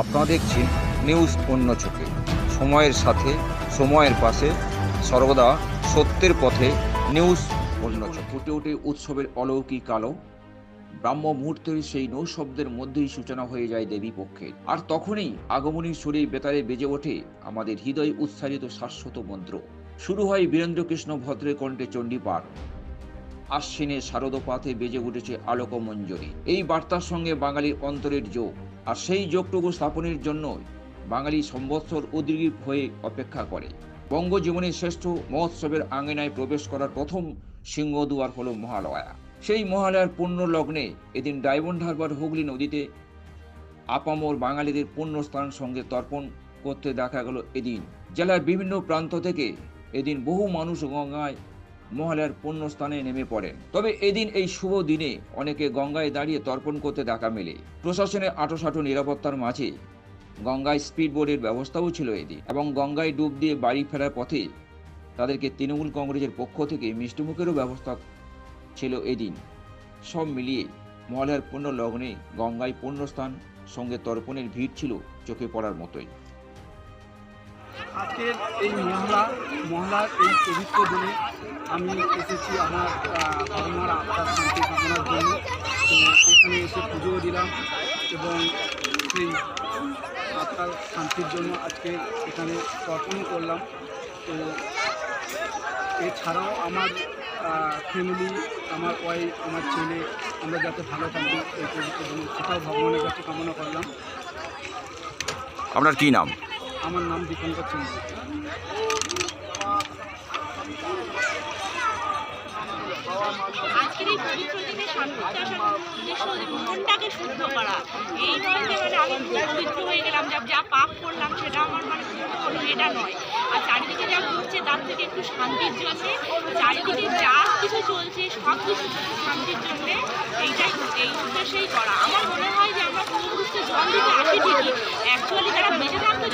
আপনারা দেখছেন নিউজ অন্য চোখে। সময়ের সাথে, সময়ের পাশে, সর্বদা সত্যের পথে নিউজ অন্য চোখে। ফুটে ওঠে উৎসবের অলৌকিক আলো। ব্রাহ্ম মুহূর্তের সেই নৌশব্দের মধ্যেই সূচনা হয়ে যায় দেবী পক্ষের। আর তখনই আগমনীর শরীর বেতারে বেজে ওঠে আমাদের হৃদয় উচ্চারিত শাশ্বত মন্ত্র। শুরু হয় বীরেন্দ্রকৃষ্ণ ভদ্রের কণ্ঠে চণ্ডীপাঠ। আশ্বিনে শারদপাতে বেজে উঠেছে আলোক মঞ্জরি এই বার্তার সঙ্গে বাঙালির অন্তরের যোগ। আর সেই যোগটুকু স্থাপনের জন্য বাঙালি সম্বৎসর উদ্গ্রীব হয়ে অপেক্ষা করে। বঙ্গজীবনের শ্রেষ্ঠ মহোৎসবের আঙিনায় প্রবেশ করার প্রথম সিংহদুয়ার হল মহালয়া। সেই মহালয়ার পূর্ণ লগ্নে এদিন ডায়মন্ড হারবার হুগলি নদীতে আপামর বাঙালিদের পুণ্যস্থান সঙ্গে তর্পণ করতে দেখা গেল এদিন। জেলার বিভিন্ন প্রান্ত থেকে এদিন বহু মানুষ গঙ্গায় মহালয়ার পুণ্যস্থানে নেমে পড়েন তবে এদিন এই শুভ দিনে অনেকে গঙ্গায় দাঁড়িয়ে তর্পণ করতে দেখা মেলে। প্রশাসনের আটোসাটো নিরাপত্তার মাঝে গঙ্গায় স্পিড বোর্ডের ব্যবস্থাও ছিল এদিন এবং গঙ্গায় ডুব দিয়ে বাড়ি ফেরার পথে তাদেরকে তৃণমূল কংগ্রেসের পক্ষ থেকে মিষ্টিমুখেরও ব্যবস্থা ছিল এদিন। সব মিলিয়ে মহালয়ার পূর্ণ লগ্নে গঙ্গায় পুণ্যস্থান সঙ্গে তর্পণের ভিড় ছিল চোখে পড়ার মতোই। আজকের এই মহলা মহলার এই পবিত্র দিনে আমি এসেছি আমার বাবা মার আত্মার শান্তি কামনার জন্য। তো এখানে এসে পুজোও দিলাম এবং সেই আত্মার শান্তির জন্য আজকে এখানে তর্পণও করলাম। তো এছাড়াও আমার ফ্যামিলি আমার ওয়াইফ আমার ছেলে, আমরা যাতে ভালো থাকি, এই পবিত্র দিনে সেটাও ভগবানের কাছে কামনা করলাম। আপনার কী নাম? আমার নাম দীপঙ্কর চন্দ্র আজকের মনটাকে করা, এই মানে হয়ে গেলাম, যা পাপ করলাম, সেটা আমার মানে এটা নয়। আর চারিদিকে তার থেকে একটু শান্তির জন্যে, চারিদিকে যা কিছু চলছে শান্তির জন্যে, এইটাই এই উদ্দেশ্যেই করা। আমার মনে হয় যে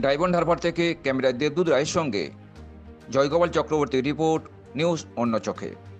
ডায়মন্ড ধারবার থেকে ক্যামেরায় দেবদূত রায়ের সঙ্গে জয়গোপাল চক্রবর্তী রিপোর্ট নিউজ অন্য চোখে।